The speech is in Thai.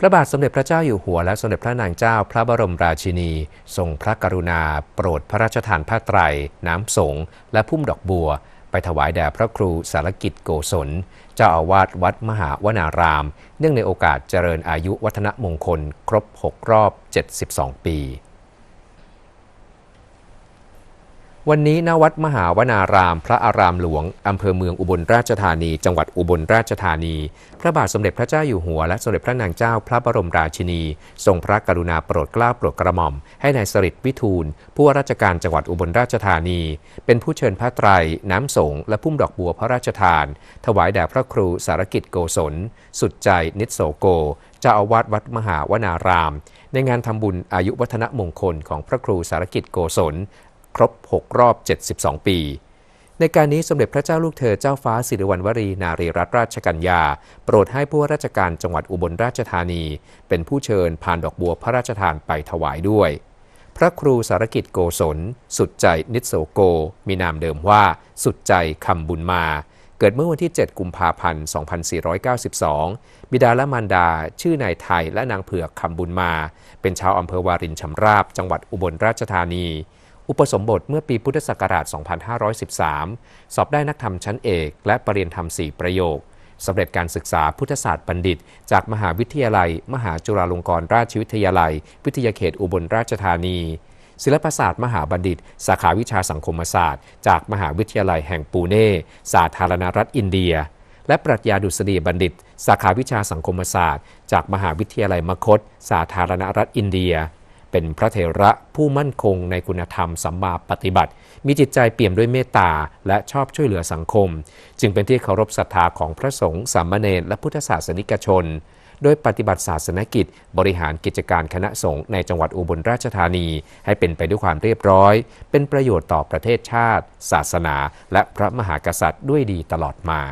พระบาทสมเด็จพระเจ้าอยู่หัวและสมเด็จพระนางเจ้าพระบรมราชินี ทรงพระกรุณา โปรดพระราชทานผ้าไตร น้ำสงและพุ่มดอกบัว ไปถวายแด่พระครูสารกิจโกศล เจ้าอาวาสวัดมหาวนาราม เนื่องในโอกาสเจริญอายุวัฒนมงคล ครบ 6 รอบ 72 ปี วันนี้ณวัดมหาวนาราม พระอารามหลวง อำเภอเมืองอุบลราชธานี จังหวัดอุบลราชธานี พระบาทสมเด็จพระเจ้าอยู่หัว และสมเด็จพระนางเจ้าพระบรมราชินี ทรงพระกรุณาโปรดเกล้าโปรดกระหม่อม ให้นายสริตวิทูล ผู้ว่าราชการจังหวัดอุบลราชธานี เป็นผู้เชิญพระไตร น้ำสงและพุ่มดอกบัวพระราชทาน ถวายแด่พระครูสารกิจโกศล สุดใจนิสโสโกเจ้าอาวาสวัดมหาวนาราม ในงานทำบุญอายุวัฒนมงคลของพระครูสารกิจโกศล ครบ 6 รอบ 72 ปี ในการนี้สมเด็จพระเจ้าลูกเธอเจ้าฟ้าสิริวัณวรีนารีรัตนราชกัญญา โปรดให้ผู้ว่าราชการจังหวัดอุบลราชธานี เป็นผู้เชิญผ่านดอกบัวพระราชทานไปถวายด้วย พระครูสารกิจโกศล สุดใจนิสโสโก มีนามเดิมว่า สุดใจคำบุญมาเกิดเมื่อวันที่ 7 กุมภาพันธ์ 2492 บิดาและมารดา ชื่อนายไทยและนางเผือกคำบุญมา เป็นชาวอำเภอวารินชำราบ จังหวัดอุบลราชธานี อุปสมบทเมื่อปีพุทธศักราช 2513 สอบได้นักธรรมชั้นเอกและปรริญญาธรรม 4 ประโยคสำเร็จการศึกษาพุทธศาสตร์บัณฑิต จากมหาวิทยาลัย มหาจุฬาลงกรณราชวิทยาลัย วิทยาเขตอุบลราชธานี ศิลปศาสตร์มหาบัณฑิต สาขาวิชาสังคมศาสตร์ จากมหาวิทยาลัยแห่งปูเน่สาธารณรัฐอินเดีย และปรัชญาดุษฎีบัณฑิต สาขาวิชาสังคมศาสตร์ จากมหาวิทยาลัยมคต สาธารณรัฐอินเดีย เป็นพระเถระผู้มั่นคงในคุณธรรมสัมมาปฏิบัติ มีจิตใจเปี่ยมด้วยเมตตาและชอบช่วยเหลือสังคม จึงเป็นที่เคารพศรัทธาของพระสงฆ์สามเณรและพุทธศาสนิกชน โดยปฏิบัติศาสนกิจ บริหารกิจการคณะสงฆ์ในจังหวัดอุบลราชธานี ให้เป็นไปด้วยความเรียบร้อย เป็นประโยชน์ต่อประเทศชาติ ศาสนา และพระมหากษัตริย์ด้วยดีตลอดมา